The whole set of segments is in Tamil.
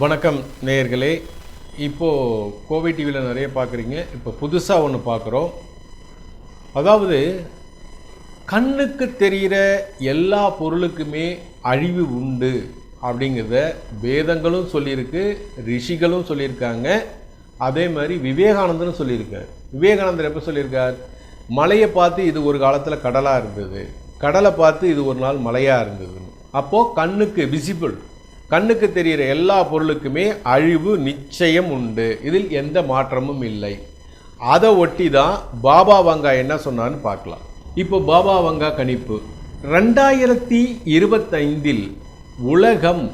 வணக்கம் நேயர்களே. இப்போது கோவிட் டிவியில் நிறைய பார்க்குறீங்க. இப்போ புதுசாக ஒன்று பார்க்குறோம். அதாவது கண்ணுக்கு தெரிகிற எல்லா பொருளுக்குமே அழிவு உண்டு அப்படிங்கிறத வேதங்களும் சொல்லியிருக்கு ரிஷிகளும் சொல்லியிருக்காங்க. அதே மாதிரி விவேகானந்தரும் சொல்லியிருக்கார். விவேகானந்தர் எப்போ சொல்லியிருக்கார்? மலையை பார்த்து இது ஒரு காலத்தில் கடலாக இருந்தது. கடலை பார்த்து இது ஒரு நாள் மலையாக இருந்தது அப்போது கண்ணுக்கு விசிபிள் கண்ணுக்கு தெரிகிற எல்லா பொருளுக்குமே அழிவு நிச்சயம் உண்டு. இதில் எந்த மாற்றமும் இல்லை. அதை ஒட்டி தான் பாபா வங்கா என்ன சொன்னான்னு பார்க்கலாம். இப்போ பாபா வங்கா கணிப்பு. ரெண்டாயிரத்தி இருபத்தைந்தில் உலகம்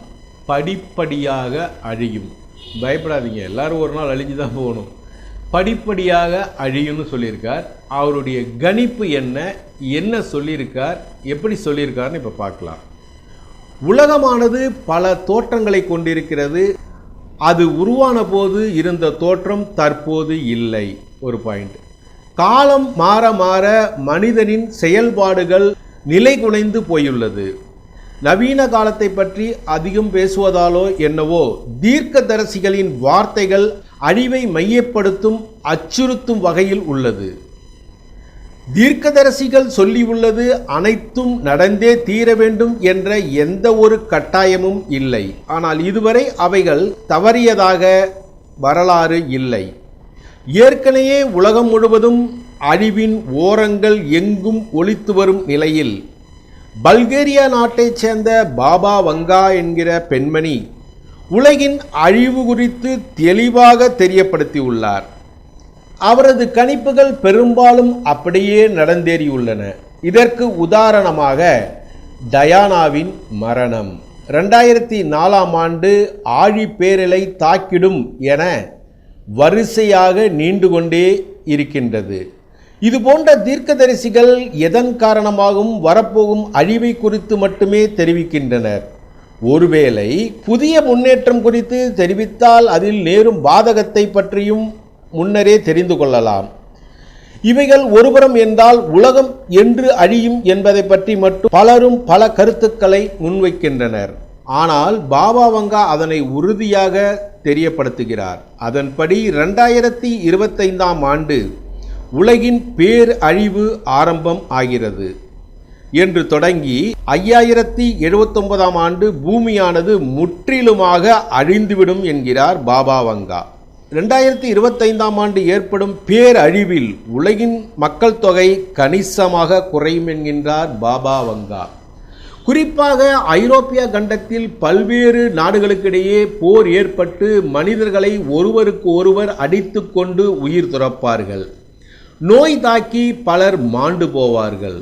படிப்படியாக அழியும். பயப்படாதீங்க. எல்லாரும் ஒரு நாள் அழிஞ்சு தான் போகணும். படிப்படியாக அழியும்னு சொல்லியிருக்கார். அவருடைய கணிப்பு என்ன? என்ன சொல்லியிருக்கார்? எப்படி சொல்லியிருக்காருன்னு இப்போ பார்க்கலாம். உலகமானது பல தோற்றங்களை கொண்டிருக்கிறது. அது உருவான போது இருந்த தோற்றம் தற்போது இல்லை. ஒரு பாயிண்ட் காலம் மாற மாற மனிதனின் செயல்பாடுகள் நிலை குலைந்து போயுள்ளது. நவீன காலத்தை பற்றி அதிகம் பேசுவதாலோ என்னவோ தீர்க்கதரிசிகளின் வார்த்தைகள் அழிவை மையப்படுத்தும் அச்சுறுத்தும் வகையில் உள்ளது. தீர்க்கதரிசிகள் சொல்லியுள்ளது அனைத்தும் நடந்தே தீர வேண்டும் என்ற எந்த ஒரு கட்டாயமும் இல்லை. ஆனால் இதுவரை அவைகள் தவறியதாக வரலாறு இல்லை. ஏற்கனவே உலகம் முழுவதும் அழிவின் ஓரங்கள் எங்கும் ஒழித்து வரும் நிலையில் பல்கேரியா நாட்டைச் சேர்ந்த பாபா வங்கா என்கிற பெண்மணி உலகின் அழிவு குறித்து தெளிவாக தெரியப்படுத்தியுள்ளார். அவரது கணிப்புகள் பெரும்பாலும் அப்படியே நடந்தேறியுள்ளன. இதற்கு உதாரணமாக டயானாவின் மரணம். ரெண்டாயிரத்தி நாலாம் ஆண்டு ஆழி பேரலை தாக்கிடும் என வரிசையாக நீண்டு கொண்டே இருக்கின்றது. இது போன்ற தீர்க்கதரிசிகள் எதன் காரணமாகவும் வரப்போகும் அழிவை குறித்து மட்டுமே தெரிவிக்கின்றனர். ஒருவேளை புதிய முன்னேற்றம் குறித்து தெரிவித்தால் அதில் நேரும் பாதகத்தை பற்றியும் முன்னரே தெரிந்து கொள்ளலாம். இவைகள் ஒருபுறம் என்றால் உலகம் என்று அழியும் என்பதை பற்றி மட்டும் பலரும் பல கருத்துக்களை முன்வைக்கின்றனர். ஆனால் பாபா வங்கா அதனை உறுதியாக தெரியப்படுத்துகிறார். அதன்படி ரெண்டாயிரத்தி இருபத்தைந்தாம் ஆண்டு உலகின் பேர் அழிவு ஆரம்பம் ஆகிறது என்று தொடங்கி ஐயாயிரத்தி எழுபத்தொன்பதாம் ஆண்டு பூமியானது முற்றிலுமாக அழிந்துவிடும் என்கிறார் பாபா வங்கா. ரெண்டாயிரத்தி இருபத்தைந்தாம் ஆண்டு ஏற்படும் பேரழிவில் உலகின் மக்கள் தொகை கணிசமாக குறையும் என்கின்றார் பாபா வங்கா. குறிப்பாக ஐரோப்பிய கண்டத்தில் பல்வேறு நாடுகளுக்கிடையே போர் ஏற்பட்டு மனிதர்களை ஒருவருக்கு ஒருவர் அடித்து கொண்டு உயிர் துறப்பார்கள். நோய் தாக்கி பலர் மாண்டு போவார்கள்.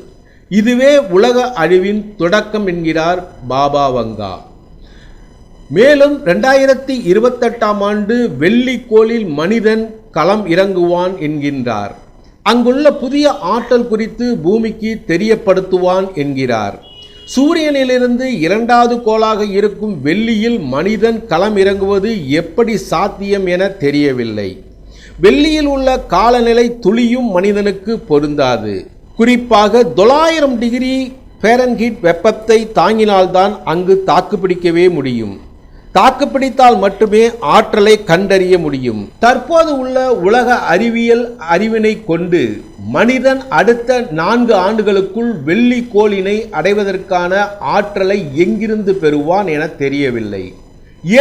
இதுவே உலக அழிவின் தொடக்கம் என்கிறார் பாபா வங்கா. மேலும் ரெண்டாயிரத்தி இருபத்தெட்டாம் ஆண்டு வெள்ளிக்கோளில் மனிதன் களம் இறங்குவான் என்கின்றார். அங்குள்ள புதிய ஆற்றல் குறித்து பூமிக்கு தெரியப்படுத்துவான் என்கிறார். சூரியனிலிருந்து இரண்டாவது கோளாக இருக்கும் வெள்ளியில் மனிதன் களம் இறங்குவது எப்படி சாத்தியம் என தெரியவில்லை. வெள்ளியில் உள்ள காலநிலை துளியும் மனிதனுக்கு பொருந்தாது. குறிப்பாக தொள்ளாயிரம் டிகிரி ஃபேரன்ஹீட் வெப்பத்தை தாங்கினால்தான் அங்கு தாக்குப்பிடிக்கவே முடியும். தாக்குப்பிடித்தால் மட்டுமே ஆற்றலை கண்டறிய முடியும். தற்போது உள்ள உலக அறிவியல் அறிவினை கொண்டு மனிதன் அடுத்த நான்கு ஆண்டுகளுக்குள் வெள்ளி கோளினை அடைவதற்கான ஆற்றலை எங்கிருந்து பெறுவான் என தெரியவில்லை.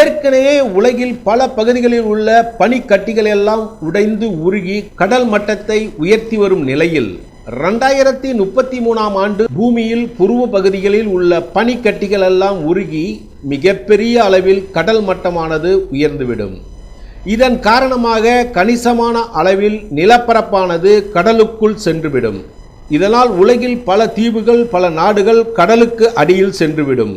ஏற்கனவே உலகில் பல பகுதிகளில் உள்ள பனிக்கட்டிகள் எல்லாம் உடைந்து உருகி கடல் மட்டத்தை உயர்த்தி வரும் நிலையில் ரெண்டாயிரத்தி முப்பத்தி மூணாம் ஆண்டு பூமியில் புருவ பகுதிகளில் உள்ள பனிக்கட்டிகள் எல்லாம் உருகி மிகப்பெரிய அளவில் கடல் மட்டமானது உயர்ந்துவிடும். இதன் காரணமாக கணிசமான அளவில் நிலப்பரப்பானது கடலுக்குள் சென்றுவிடும். இதனால் உலகில் பல தீவுகள் பல நாடுகள் கடலுக்கு அடியில் சென்றுவிடும்.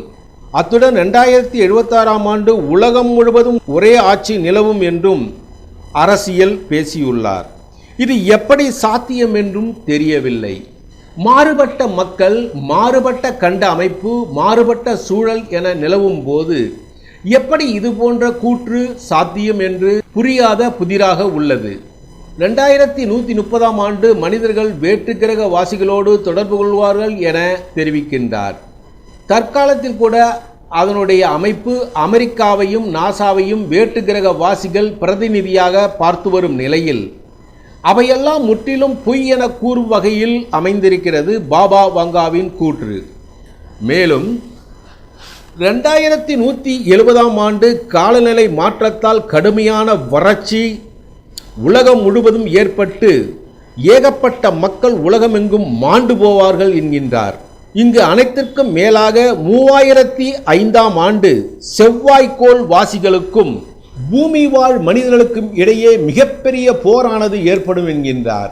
அத்துடன் ரெண்டாயிரத்தி எழுபத்தாறாம் ஆண்டு உலகம் முழுவதும் ஒரே ஆட்சி நிலவும் என்றும் அரசியல் பேசியுள்ளார். இது எப்படி சாத்தியம் என்றும் தெரியவில்லை. மாறுபட்ட மக்கள் மாறுபட்ட கண்ட அமைப்பு மாறுபட்ட சூழல் என நிலவும் போது எப்படி இது போன்ற கூற்று சாத்தியம் என்று புரியாத புதிராக உள்ளது. ரெண்டாயிரத்தி நூற்றி முப்பதாம் ஆண்டு மனிதர்கள் வேற்றுக்கிரக வாசிகளோடு தொடர்பு கொள்வார்கள் என தெரிவிக்கின்றார். தற்காலத்தில் கூட அதனுடைய அமைப்பு அமெரிக்காவையும் நாசாவையும் வேட்டு வாசிகள் பிரதிநிதியாக பார்த்து வரும் நிலையில் அவையெல்லாம் முற்றிலும் பொய் என கூறும் வகையில் அமைந்திருக்கிறது பாபா வங்காவின் கூற்று. மேலும் ரெண்டாயிரத்தி நூற்றி எழுபதாம் ஆண்டு காலநிலை மாற்றத்தால் கடுமையான வறட்சி உலகம் முழுவதும் ஏற்பட்டு ஏகப்பட்ட மக்கள் உலகமெங்கும் மாண்டு போவார்கள் என்கின்றார். இங்கு அனைத்திற்கும் மேலாக மூவாயிரத்தி ஐந்தாம் ஆண்டு செவ்வாய்க்கோள் வாசிகளுக்கும் பூமி வாழ் மனிதர்களுக்கும் இடையே மிகப்பெரிய போரானது ஏற்படும் என்கின்றார்.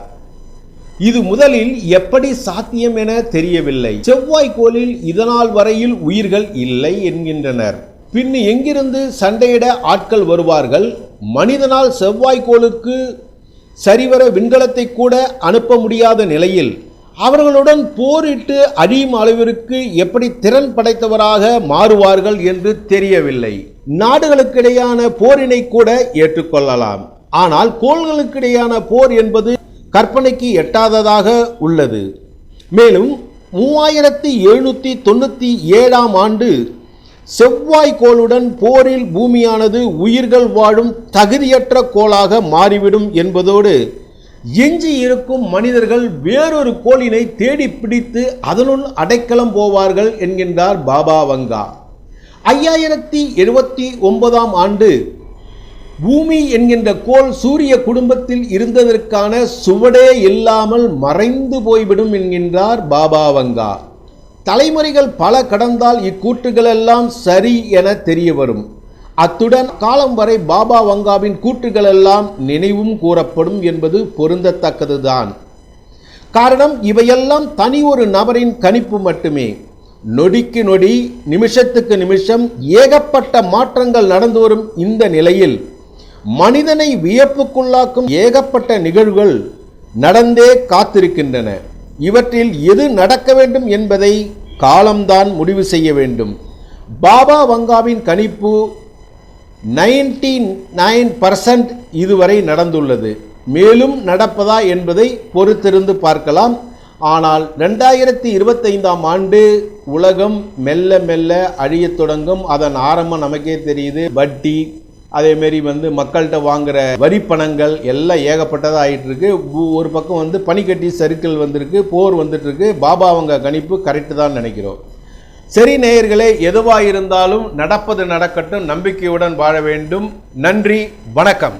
இது முதலில் எப்படி சாத்தியம் என தெரியவில்லை. செவ்வாய் கோளில் இதனால் வரையில் உயிர்கள் இல்லை என்கின்றனர். பின் எங்கிருந்து சண்டையிட ஆட்கள் வருவார்கள்? மனிதனால் செவ்வாய்க்கோளுக்கு சரிவர விண்கலத்தை கூட அனுப்ப முடியாத நிலையில் அவர்களுடன் போரிட்டு அழியும் அளவிற்கு எப்படி திறன் படைத்தவராக மாறுவார்கள் என்று தெரியவில்லை. நாடுகளுக்கிடையான போரினை கூட ஏற்றுக்கொள்ளலாம். ஆனால் கோள்களுக்கிடையான போர் என்பது கற்பனைக்கு எட்டாததாக உள்ளது. மேலும் மூவாயிரத்தி எழுநூற்றி தொண்ணூற்றி ஏழாம் ஆண்டு செவ்வாய் கோளுடன் போரில் பூமியானது உயிர்கள் வாழும் தகுதியற்ற கோளாக மாறிவிடும் என்பதோடு எஞ்சி இருக்கும் மனிதர்கள் வேறொரு கோளினை தேடி பிடித்து அதனுள் அடைக்கலம் போவார்கள் என்கின்றார் பாபா வங்கா. ஐயாயிரத்தி எழுபத்தி ஒன்பதாம் ஆண்டு பூமி என்கின்ற கோள் சூரிய குடும்பத்தில் இருந்ததற்கான சுவடே இல்லாமல் மறைந்து போய்விடும் என்கின்றார் பாபா வங்கா. தலைமுறைகள் பல கடந்தால் இக்கூற்றுகளெல்லாம் சரி என தெரிய வரும் அத்துடன் காலம் வரை பாபா வங்காவின் கூற்றுகளெல்லாம் நினைவும் கூறப்படும் என்பது பொருந்தத்தக்கதுதான். காரணம் இவையெல்லாம் தனி ஒரு நபரின் கணிப்பு மட்டுமே. நொடிக்கு நொடி நிமிஷத்துக்கு நிமிஷம் ஏகப்பட்ட மாற்றங்கள் நடந்து வரும் இந்த நிலையில் மனிதனை வியப்புக்குள்ளாக்கும் ஏகப்பட்ட நிகழ்வுகள் நடந்தே காத்திருக்கின்றன. இவற்றில் எது நடக்க வேண்டும் என்பதை காலம்தான் முடிவு செய்ய வேண்டும். பாபா வங்காவின் கணிப்பு நைன்டி நைன் பர்சன்ட் இதுவரை நடந்துள்ளது. மேலும் நடப்பதா என்பதை பொறுத்திருந்து பார்க்கலாம். ஆனால் ரெண்டாயிரத்தி இருபத்தைந்தாம் ஆண்டு உலகம் மெல்ல மெல்ல அழியத் தொடங்கும். அதன் ஆரம்பம் நமக்கே தெரியுது. வட்டி அதேமாரி வந்து மக்கள்கிட்ட வாங்குகிற வரி பணங்கள் எல்லாம் ஏகப்பட்டதாக ஆயிட்டு இருக்கு ஒரு பக்கம் வந்து பனிக்கட்டி சர்க்கிள் வந்திருக்கு போர் வந்துட்டுருக்கு. பாபாவங்க பாபா அவங்க கணிப்பு கரெக்டு தான் நினைக்கிறோம். சரி நேயர்களே எதுவாக இருந்தாலும் நடப்பது நடக்கட்டும் நம்பிக்கையுடன் வாழ வேண்டும். நன்றி வணக்கம்.